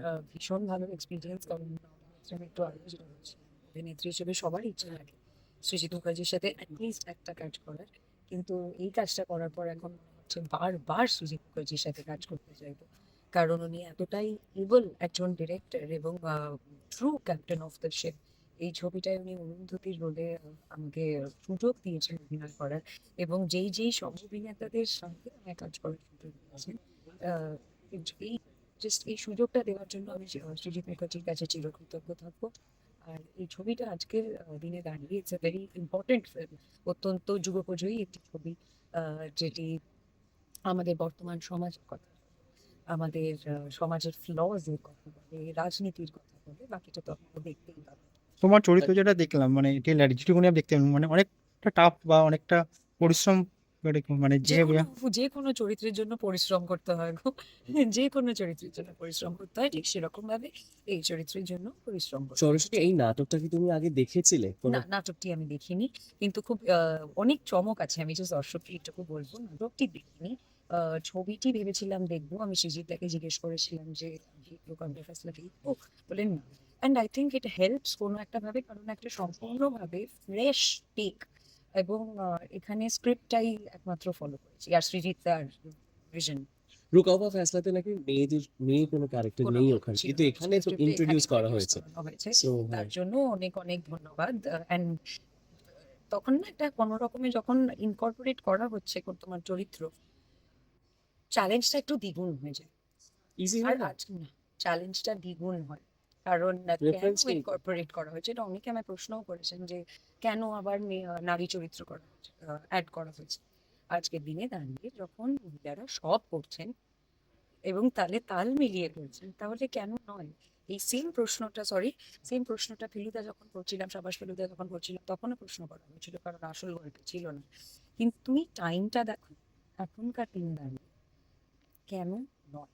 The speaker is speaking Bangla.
আহ, ভীষণ ভালো এক্সপিরিয়েন্স কারণ একটু আগে অভিনেত্রী হিসেবে সবার ইচ্ছা থাকে। সৃজিত মুখার্জির সাথে অ্যাটলিস্ট একটা কাজ করার। কিন্তু এই কাজটা করার পর এখন বারবার সুজিত মুখার্জির সাথে কাজ করতে চাইব। কারণ উনি এতটাই ইবল একজন ডিরেক্টর এবং true captain of the ship এই ছবিটায় উনি অরুন্ধতির রোলে আমাকে সুযোগ দিয়েছেন অভিনয় করার। এবং যেই যেই সব অভিনেতাদের সঙ্গে কাজ করার সুযোগ দিয়েছেন এই জাস্ট এই সুযোগটা দেওয়ার জন্য আমি সৃজিত মুখার্জির কাছে চিরকৃতজ্ঞ থাকব। আর এই ছবিটা আজকের দিনে দাঁড়িয়ে ইটস এ ভেরি ইম্পর্টেন্ট অত্যন্ত যুগোপযোগী একটি ছবি যেটি আমাদের বর্তমান সমাজের কথা আমাদের সমাজের ফ্লজ এর কথা বলে, রাজনীতির কথা বলে, বাকিটা তো আপনারা দেখতেই পাবেন। তোমার চরিত্র যেটা দেখলাম মানে টেলার যেটুকুনি দেখতে মানে অনেকটা টাফ বা অনেকটা পরিশ্রম করে মানে যে যে কোনো চরিত্রের জন্য পরিশ্রম করতে হয় গো। যে কোনো চরিত্রের জন্য পরিশ্রম করতে হয় ঠিক সেরকম ভাবে এই চরিত্রের জন্য পরিশ্রম করতে সরস্বতী এই নাটকটা কি তুমি আগে দেখেছিলে না নাটকটি আমি দেখিনি কিন্তু খুব অনেক চমক আছে। আমি জাস্ট দর্শককে এইটুকু বলব নাটকটি দেখিনি। আহ, ছবিটি ভেবেছিলাম দেখব। আমি সৃজিতাকে জিজ্ঞেস করেছিলাম যে লোকান্তের ফেসলা দেখব বলেন না। And I think it helps কোনো একটা ভাবে কারণ একটা সম্পূর্ণভাবে ফ্রেশ টেক এবং এখানে স্ক্রিপ্টটাই একমাত্র ফলো করেছি। আর সৃজিত তার ভিশন রুকাওয়া ফেসলাতে নাকি মেয়েদের মেয়ে কোনো ক্যারেক্টার নেই ওখানে। কিন্তু এখানে তো ইন্ট্রোডিউস করা হয়েছে। তার জন্য অনেক অনেক ধন্যবাদ। অ্যান্ড তখন না একটা কোনো রকমে যখন ইনকর্পোরেট করা হচ্ছে কোন তোমার চরিত্র চ্যালেঞ্জটা একটু দ্বিগুণ হয়ে যায়। ইজি হয় না? চ্যালেঞ্জটা দ্বিগুণ হয়। কারণ ইনকর্পোরেট করা হয়েছে? এটা অনেকে আমায় প্রশ্নও করেছেন যে কেন আবার নারী চরিত্র করা অ্যাড করা হয়েছে? আজকের দিনে দাঁড়িয়ে যখন মহিলারা সব করছেন এবং তালে তাল মিলিয়ে করছেন তাহলে কেন নয়? এই সেম প্রশ্নটা সরি সেম প্রশ্নটা ফেলুদা যখন করছিলাম সাবাস ফেলুদা যখন করছিলাম তখনও প্রশ্ন করা হয়েছিল কারণ আসল গল্প ছিল না। কিন্তু তুমি টাইমটা দেখো এখনকার দিনে দাঁড়িয়ে কেন নয়?